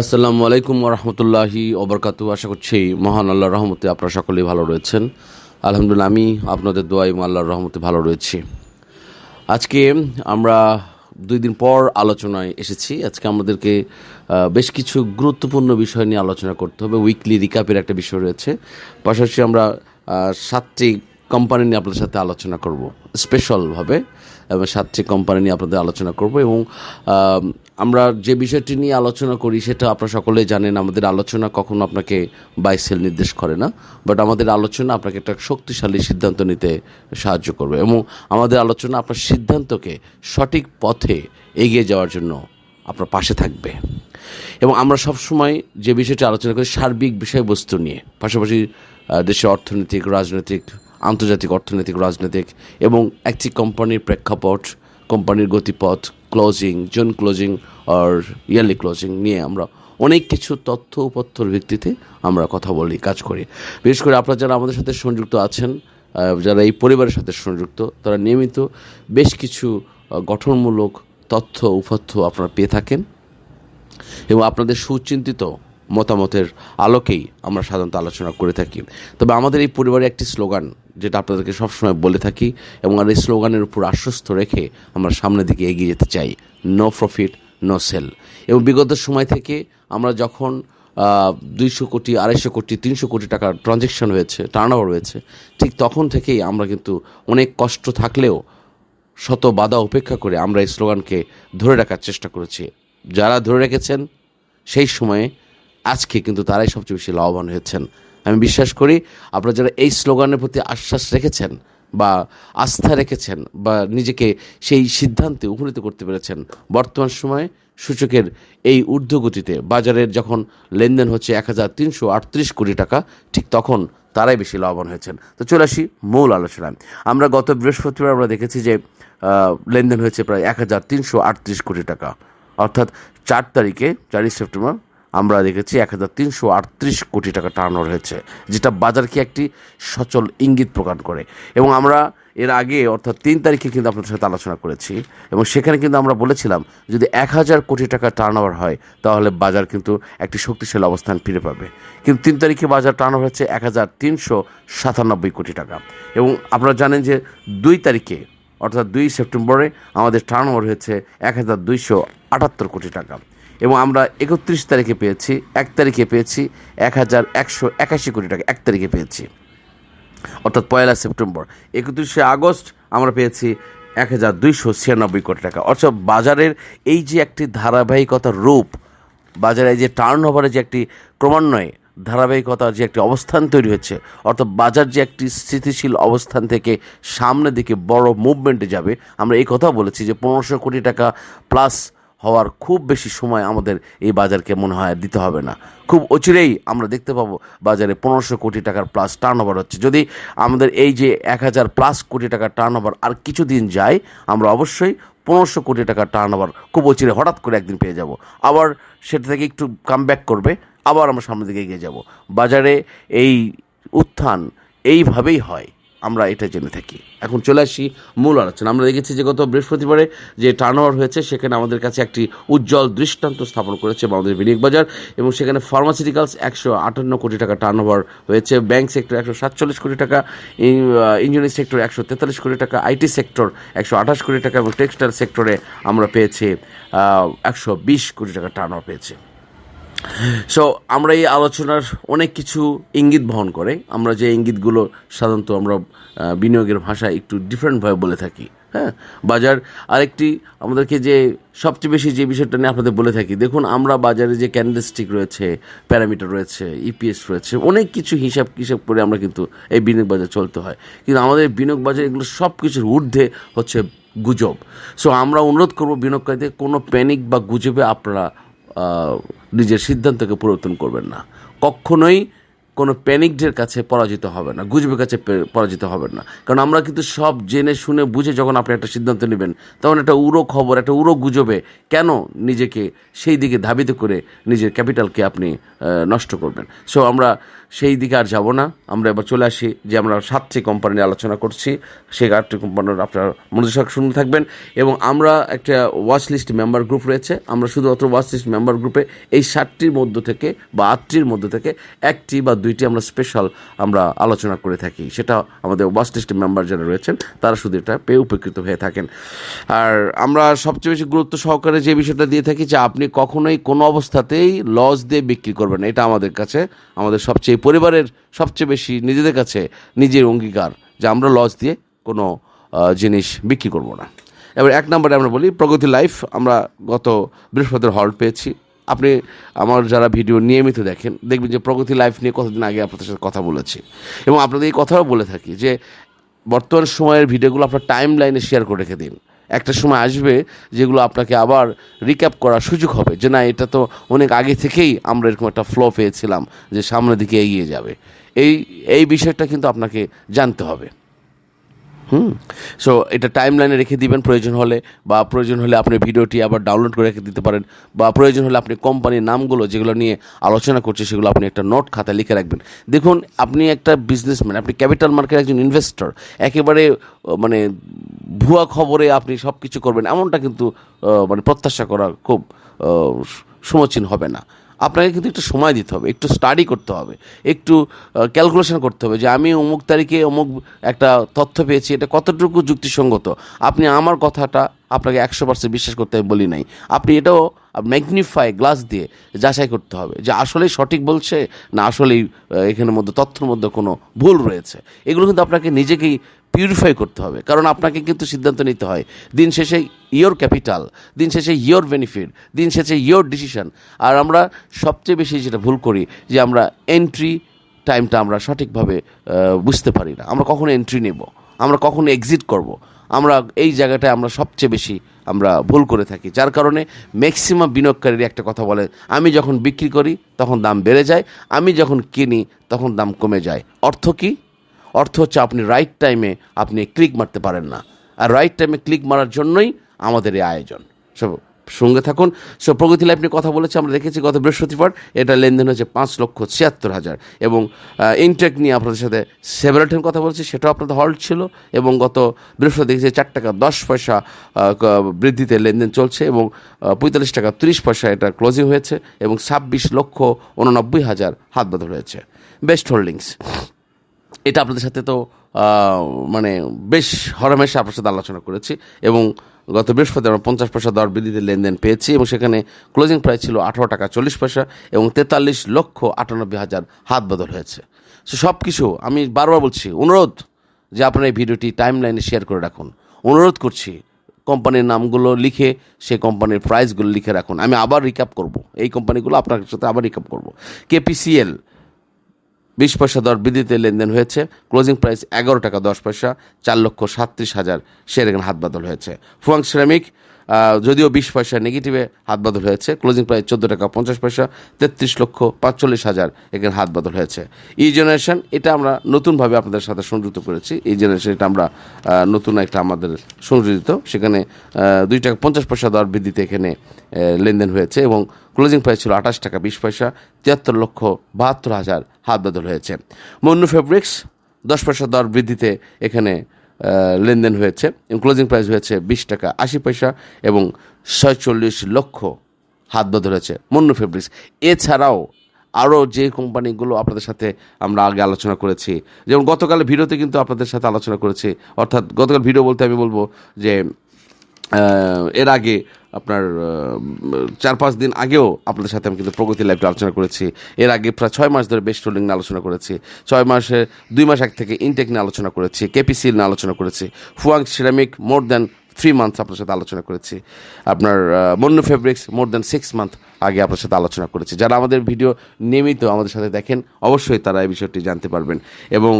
আসসালামু আলাইকুম রহমতুল্লাহি ওবরকাত আশা করছি মহান আল্লাহর রহমতে আপনারা সকলেই ভালো রয়েছেন। আলহামদুলিল্লাহ, আমি আপনাদের দোয়াই আল্লাহর রহমতে ভালো রয়েছি। আজকে আমরা দুই দিন পর আলোচনায় এসেছি। আজকে আমাদেরকে বেশ কিছু গুরুত্বপূর্ণ বিষয় নিয়ে আলোচনা করতে হবে। উইকলি রিকাপের একটা বিষয় রয়েছে। পাশাপাশি আমরা সাতটি কোম্পানি নিয়ে আপনাদের সাথে আলোচনা করব স্পেশালভাবে এবং সাতটি কোম্পানি নিয়ে আপনাদের আলোচনা করব এবং আমরা যে বিষয়টি নিয়ে আলোচনা করি, সেটা আপনারা সকলেই জানেন, আমাদের আলোচনা কখনো আপনাকে বাই সেল নির্দেশ করে না বাট আমাদের আলোচনা আপনাকে একটা শক্তিশালী সিদ্ধান্ত নিতে সাহায্য করবে এবং আমাদের আলোচনা আপনার সিদ্ধান্তকে সঠিক পথে এগিয়ে যাওয়ার জন্য আপনার পাশে থাকবে। এবং আমরা সবসময় যে বিষয়টি আলোচনা করি, সার্বিক বিষয়বস্তু নিয়ে, পাশাপাশি দেশের অর্থনৈতিক, রাজনৈতিক, আন্তর্জাতিক অর্থনৈতিক, রাজনৈতিক এবং একটি কোম্পানির প্রেক্ষাপট, কোম্পানির গতিপথ ক্লোজিং জোন ক্লোজিং আর ইয়ারলি ক্লোজিং নিয়ে আমরা অনেক কিছু তথ্য উপত্যর ভিত্তিতে আমরা কথা বলি, কাজ করি। বিশেষ করে আপনারা যারা আমাদের সাথে সংযুক্ত আছেন যারা এই পরিবারের সাথে সংযুক্ত, তারা নিয়মিত বেশ কিছু গঠনমূলক তথ্য উপাত্য আপনারা পেয়ে থাকেন এবং আপনাদের সুচিন্তিত মতামতের আলোকেই আমরা সাধারণত আলোচনা করে থাকি। তবে আমাদের এই পরিবারে একটি স্লোগান যেটা আপনাদেরকে সবসময় বলে থাকি এবং আর এই স্লোগানের উপর আশ্বস্ত রেখে আমরা সামনের দিকে এগিয়ে যেতে চাই। নো প্রফিট নো সেল এবং বিগত সময় থেকে আমরা যখন দুইশো কোটি, আড়াইশো কোটি, তিনশো কোটি টাকার ট্রানজেকশন হয়েছে টার্ন হয়েছে, ঠিক তখন থেকেই আমরা কিন্তু অনেক কষ্ট থাকলেও শত বাধা উপেক্ষা করে আমরা এই স্লোগানকে ধরে রাখার চেষ্টা করেছি। যারা ধরে রেখেছেন, সেই সময়ে আজকে কিন্তু তারাই সবচেয়ে বেশি লাভবান হয়েছেন। আমি বিশ্বাস করি আপনারা যারা এই স্লোগানের প্রতি আশ্বাস রেখেছেন বা আস্থা রেখেছেন বা নিজেকে সেই সিদ্ধান্তে উপনীত করতে পেরেছেন, বর্তমান সময়ে সূচকের এই ঊর্ধ্বগতিতে বাজারের যখন লেনদেন হচ্ছে এক হাজার তিনশো আটত্রিশ কোটি টাকা, ঠিক তখন তারাই বেশি লাভবান হয়েছেন। তো চলে আসি মূল আলোচনায়। আমরা গত বৃহস্পতিবার আমরা দেখেছি যে লেনদেন হয়েছে প্রায় এক হাজার তিনশো আটত্রিশ কোটি টাকা। অর্থাৎ চার তারিখে, চারই সেপ্টেম্বর আমরা দেখেছি এক হাজার তিনশো আটত্রিশ কোটি টাকা টার্ন হয়েছে, যেটা বাজারকে একটি সচল ইঙ্গিত প্রকাশ করে। এবং আমরা এর আগে, অর্থাৎ তিন তারিখে কিন্তু আপনাদের সাথে আলোচনা করেছি, এবং সেখানে কিন্তু আমরা বলেছিলাম, যদি এক হাজার কোটি টাকা টার্ন হয়, তাহলে বাজার কিন্তু একটি শক্তিশালী অবস্থান ফিরে পাবে। কিন্তু তিন তারিখে বাজার টার্ন হচ্ছে এক হাজার তিনশো সাতানব্বই কোটি টাকা। এবং আপনারা জানেন যে দুই তারিখে, অর্থাৎ দুই সেপ্টেম্বরে, আমাদের টার্ন ওভার হয়েছে এক হাজার দুইশো আটাত্তর কোটি টাকা। এবং আমরা একত্রিশ তারিখে পেয়েছি, এক তারিখে পেয়েছি এক হাজার একশো একাশি কোটি টাকা, এক তারিখে পেয়েছি। অর্থাৎ পয়লা সেপ্টেম্বর, একত্রিশে আগস্ট আমরা পেয়েছি এক হাজার দুইশো ছিয়ানব্বই কোটি টাকা। অর্থাৎ বাজারের এই যে একটি ধারাবাহিকতার রূপ, বাজারে এই যে টার্ন ওভারে যে একটি ক্রমান্বয়ে ধারাবাহিকতার যে একটি অবস্থান তৈরি হচ্ছে, অর্থাৎ বাজার যে একটি স্থিতিশীল অবস্থান থেকে সামনের দিকে বড় মুভমেন্টে যাবে, আমরা এই কথা বলেছি যে পনেরোশো কোটি টাকা প্লাস হওয়ার খুব বেশি সময় আমাদের এই বাজারকে মনে হয় দিতে হবে না। খুব অচিরেই আমরা দেখতে পাবো বাজারে পনেরোশো কোটি টাকার প্লাস টার্ন ওভার হচ্ছে। যদি আমাদের এই যে এক হাজার প্লাস কোটি টাকার টার্ন ওভার আর কিছুদিন যায়, আমরা অবশ্যই পনেরোশো কোটি টাকার টার্ন ওভার খুব অচিরে হঠাৎ করে একদিন পেয়ে যাব। আবার সেটা থেকে একটু কাম করবে, আবার আমরা সামনের দিকে এগিয়ে যাব। বাজারে এই উত্থান এইভাবেই হয়। আমরা এটা জেনে থাকি। এখন চলে আসি মূল আলোচনা। আমরা দেখেছি যে গত বৃহস্পতিবারে যে টার্নওভার হয়েছে, সেখানে আমাদের কাছে একটি উজ্জ্বল দৃষ্টান্ত স্থাপন করেছে আমাদের বিনিয়োগ বাজার এবং সেখানে ফার্মাসিউটিক্যালস একশো আটান্ন কোটি টাকা টার্নওভার হয়েছে ব্যাংক সেক্টর একশো সাতচল্লিশ কোটি টাকা ইঞ্জিনিয়ারিং সেক্টর একশো তেতাল্লিশ কোটি টাকা আইটি সেক্টর একশো আঠাশ কোটি টাকা এবং টেক্সটাইল সেক্টরে আমরা পেয়েছি একশো বিশ কোটি টাকা টার্নওভার পেয়েছি। সো আমরা এই আলোচনার অনেক কিছু ইঙ্গিত বহন করে। আমরা যে ইঙ্গিতগুলো সাধারণত আমরা বিনিয়োগের ভাষায় একটু ডিফারেন্টভাবে বলে থাকি হ্যাঁ? বাজার আরেকটি আমাদেরকে যে সবচেয়ে বেশি যে বিষয়টা নিয়ে আপনাদের বলে থাকি, দেখুন আমরা বাজারে যে ক্যান্ডেলস্টিক রয়েছে প্যারামিটার রয়েছে ইপিএস রয়েছে, অনেক কিছু হিসাব কিসাব করে আমরা কিন্তু এই বিনিয়োগ বাজার চলতে হয়। কিন্তু আমাদের বিনিয়োগ বাজার এগুলো সব কিছুর ঊর্ধ্বে হচ্ছে গুজব। সো আমরা অনুরোধ করব বিনিয়োগকারীদের কোনো প্যানিক বা গুজবে আপনারা নিজের সিদ্ধান্তকে পরিবর্তন করবেন না। কখনোই কোনো প্যানিকদের কাছে পরাজিত হবে না, গুজবের কাছে পরাজিত হবে না। কারণ আমরা কিন্তু সব জেনে শুনে বুঝে যখন আপনি একটা সিদ্ধান্ত নেবেন, তখন একটা উড়ো খবর, একটা উড়ো গুজবে কেন নিজেকে সেই দিকে ধাবিত করে নিজের ক্যাপিটালকে আপনি নষ্ট করবেন। সো আমরা সেই দিকে আর যাব না। আমরা এবার চলে আসি যে আমরা সাতটি কোম্পানি আলোচনা করছি। সেই আটটি কোম্পানির আপনার মনোযোগ শুনতে থাকবেন। এবং আমরা একটা ওয়াচ লিস্ট মেম্বার গ্রুপ রয়েছে। আমরা শুধুমাত্র ওয়াচ লিস্ট মেম্বার গ্রুপে এই সাতটির মধ্য থেকে বা আটটির মধ্য থেকে একটি বা দুইটি আমরা স্পেশাল আমরা আলোচনা করে থাকি। সেটা আমাদের ওয়াচ লিস্ট মেম্বার যারা রয়েছেন, তারা শুধু এটা পেয়ে উপকৃত হয়ে থাকেন। আর আমরা সবচেয়ে বেশি গুরুত্ব সহকারে যে বিষয়টা দিয়ে থাকি যে আপনি কখনোই কোনো অবস্থাতেই লস দিয়ে বিক্রি করবেন না। এটা আমাদের কাছে, আমাদের সবচেয়ে পরিবারের সবচেয়ে বেশি নিজেদের কাছে নিজের অঙ্গীকার যে আমরা লস দিয়ে কোনো জিনিস বিক্রি করব না। এবার এক নম্বরে আমরা বলি প্রগতি লাইফ। আমরা গত বৃহস্পতিবার হল্ট পেয়েছি। আপনি আমার যারা ভিডিও নিয়মিত দেখেন, দেখবেন যে প্রগতি লাইফ নিয়ে কতদিন আগে আপনাদের সাথে কথা বলেছি। এবং আপনাদের এই কথাও বলে থাকি যে, বর্তমান সময়ের ভিডিওগুলো আপনার টাইম লাইনে শেয়ার করে রেখে দিন। একটা সময় আসবে যেগুলো আপনাকে আবার রিক্যাপ করার সুযোগ হবে যে, না, এটা তো অনেক আগে থেকেই আমরা এরকম একটা ফ্লো পেয়েছিলাম যে সামনের দিকে এগিয়ে যাবে। এই এই বিষয়টা কিন্তু আপনাকে জানতে হবে। হুম। সো এটা টাইম লাইনে রেখে দিবেন, প্রয়োজন হলে, বা প্রয়োজন হলে আপনি ভিডিওটি আবার ডাউনলোড করে রেখে দিতে পারেন, বা প্রয়োজন হলে আপনি কোম্পানির নামগুলো যেগুলো নিয়ে আলোচনা করছে, সেগুলো আপনি একটা নোট খাতায় লিখে রাখবেন। দেখুন, আপনি একটা বিজনেসম্যান আপনি ক্যাপিটাল মার্কেট একজন ইনভেস্টর একেবারে মানে ভুয়া খবরে আপনি সব কিছু করবেন, এমনটা কিন্তু মানে প্রত্যাশা করা খুব সমীচীন হবে না। আপনাকে কিন্তু একটু সময় দিতে হবে, একটু স্টাডি করতে হবে, একটু ক্যালকুলেশন করতে হবে যে আমি অমুক তারিখে অমুক একটা তথ্য পেয়েছি, এটা কতটুকু যুক্তিসঙ্গত? আপনি আমার কথাটা আপনাকে একশো পার্সেন্ট বিশ্বাস করতে আমি বলি নাই। আপনি এটাও ম্যাগনিফাই গ্লাস দিয়ে যাচাই করতে হবে যে আসলেই সঠিক বলছে না আসলেই এখানের মধ্যে তথ্যের মধ্যে কোনো ভুল রয়েছে। এগুলো কিন্তু আপনাকে নিজেকেই পিউরিফাই করতে হবে। কারণ আপনাকে কিন্তু সিদ্ধান্ত নিতে হয়। দিন শেষে ইয়োর ক্যাপিটাল দিন শেষে ইয়োর বেনিফিট দিন শেষে ইয়োর ডিসিশন আর আমরা সবচেয়ে বেশি যেটা ভুল করি, যে আমরা এন্ট্রি টাইমটা আমরা সঠিকভাবে বুঝতে পারি না। আমরা কখন এন্ট্রি নেব, আমরা কখন এক্সিট করব। আমরা এই জায়গাটায় আমরা সবচেয়ে বেশি আমরা ভুল করে থাকি। যার কারণে ম্যাক্সিমাম বিনিয়োগকারীর একটা কথা বলে, আমি যখন বিক্রি করি, তখন দাম বেড়ে যায়। আমি যখন কিনি, তখন দাম কমে যায়। অর্থ কী? অর্থ হচ্ছে আপনি রাইট টাইমে আপনি ক্লিক মারতে পারেন না। আর রাইট টাইমে ক্লিক মারার জন্যই আমাদের এই আয়োজন। সব সঙ্গে থাকুন। সো প্রগতি লাইফ নিয়ে কথা বলেছি, আমরা দেখেছি গত বৃহস্পতিবার এটা লেনদেন হচ্ছে পাঁচ লক্ষ ছিয়াত্তর হাজার। এবং ইনটেক নিয়ে আপনাদের সাথে সেভারেটেন কথা বলেছি, সেটাও আপনাদের হল্ট ছিল। এবং গত বৃহস্পতি দেখেছি চার টাকা দশ পয়সা বৃদ্ধিতে লেনদেন চলছে এবং পঁয়তাল্লিশ টাকা তিরিশ পয়সা এটা ক্লোজিং হয়েছে এবং ছাব্বিশ লক্ষ উননব্বই হাজার হাত বদল হয়েছে বেস্ট হোল্ডিংস এটা আপনাদের সাথে তো মানে বেশ হরমেশে আপনার সাথে আলোচনা করেছি এবং গত বৃহস্পতি আমরা পঞ্চাশ পয়সা দর বৃদ্ধিতে লেনদেন পেয়েছি এবং সেখানে ক্লোজিং প্রাইস ছিল আঠারো টাকা চল্লিশ পয়সা এবং তেতাল্লিশ লক্ষ আটানব্বই হাজার হাত বদল হয়েছে। সো সব কিছু আমি বারবার বলছি, অনুরোধ যে আপনার এই ভিডিওটি টাইম লাইনে শেয়ার করে রাখুন। অনুরোধ করছি কোম্পানির নামগুলো লিখে, সেই কোম্পানির প্রাইসগুলো লিখে রাখুন। আমি আবার রিক্যাপ করব। এই কোম্পানিগুলো আপনার সাথে আবার রিক্যাপ করব। কেপিসিএল বিশ পয়সা দর বৃদ্ধিতে লেনদেন হয়েছে। ক্লোজিং প্রাইস এগারো টাকা দশ পয়সা, চার লক্ষ সাতত্রিশ হাজার শেয়ার এখানে হাত বাদল হয়েছে। ফুয়াং সিরামিক যদিও বিশ পয়সা নেগেটিভে হাত বদল হয়েছে। ক্লোজিং প্রাইস চোদ্দ টাকা পঞ্চাশ পয়সা, তেত্রিশ লক্ষ পাঁচচল্লিশ হাজার এখানে হাত বদল হয়েছে। ই জেনারেশন এটা আমরা নতুনভাবে আপনাদের সাথে সংযুক্ত করেছি। এই জেনারেশন এটা আমরা নতুন একটা আমাদের সংযোজিত। সেখানে দুই টাকা পঞ্চাশ পয়সা দর বৃদ্ধিতে এখানে লেনদেন হয়েছে এবং ক্লোজিং প্রাইস ছিল আঠাশ টাকা বিশ পয়সা, তিয়াত্তর লক্ষ বাহাত্তর হাজার হাত বদল হয়েছে। মন্নু ফেব্রিক্স দশ পয়সা দর বৃদ্ধিতে এখানে লেনদেন হয়েছে ক্লোজিং প্রাইস হয়েছে বিশ টাকা আশি পয়সা এবং ছয়চল্লিশ লক্ষ হাত বদল হয়েছে মন্নু ফেব্রিক্স এছাড়াও আরও যে কোম্পানিগুলো আপনাদের সাথে আমরা আগে আলোচনা করেছি, যেমন গতকালের ভিডিওতে কিন্তু আপনাদের সাথে আলোচনা করেছি, অর্থাৎ গতকাল ভিডিও বলতে আমি বলব যে এর আগে আপনার চার পাঁচ দিন আগেও আপনাদের সাথে আমি কিন্তু প্রগতি লাইভে আলোচনা করেছি। এর আগে প্রায় ছয় মাস ধরে বেস্ট হোল্ডিং নিয়ে আলোচনা করেছি। ছয় মাসে, দুই মাস আগ থেকে ইনটেক নিয়ে আলোচনা করেছি কেপিসিএল নিয়ে আলোচনা করেছি Fuwang ceramic more than three months আপনার সাথে আলোচনা করেছি। আপনার Monno fabrics more than six month আগে আপনার সাথে আলোচনা করেছি। যারা আমাদের ভিডিও নিয়মিত আমাদের সাথে দেখেন, অবশ্যই তারা এই বিষয়টি জানতে পারবেন। এবং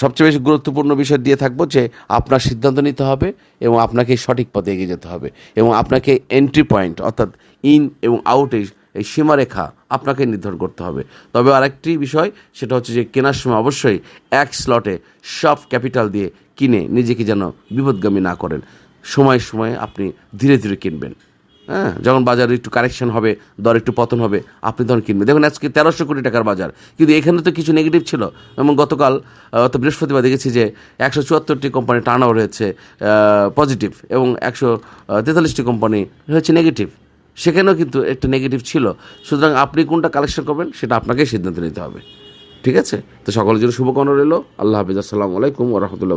সবচেয়ে বেশি গুরুত্বপূর্ণ বিষয় দিয়ে থাকব যে আপনার সিদ্ধান্ত নিতে হবে এবং আপনাকে সঠিক পথে এগিয়ে যেতে হবে এবং আপনাকে এন্ট্রি পয়েন্ট অর্থাৎ ইন এবং আউটে এই সীমারেখা আপনাকে নির্ধারণ করতে হবে। তবে আরেকটি বিষয়, সেটা হচ্ছে যে কেনার সময় অবশ্যই এক স্লটে সব ক্যাপিটাল দিয়ে কিনে নিজেকে যেন বিপদগামী না করেন। সময় সময়ে আপনি ধীরে ধীরে কিনবেন। হ্যাঁ যখন বাজারে একটু কারেকশন হবে, দর একটু পতন হবে, আপনি তখন কিনবেন। দেখুন, আজকে তেরোশো কোটি টাকার বাজার। কিন্তু এখানে তো কিছু নেগেটিভ ছিল। এবং গতকাল অর্থাৎ বৃহস্পতিবার দেখেছি যে একশো চুয়াত্তরটি কোম্পানি টার্ন ওভার হয়েছে পজিটিভ এবং একশো তেতাল্লিশটি কোম্পানি হয়েছে নেগেটিভ সেখানেও কিন্তু একটা নেগেটিভ ছিল। সুতরাং আপনি কোনটা কালেকশন করবেন, সেটা আপনাকেই সিদ্ধান্ত নিতে হবে। ঠিক আছে? তো সকলের জন্য শুভকামনা রইল। আল্লাহ হাফিজ। আসসালামু আলাইকুম ওরহমতুল্লাহ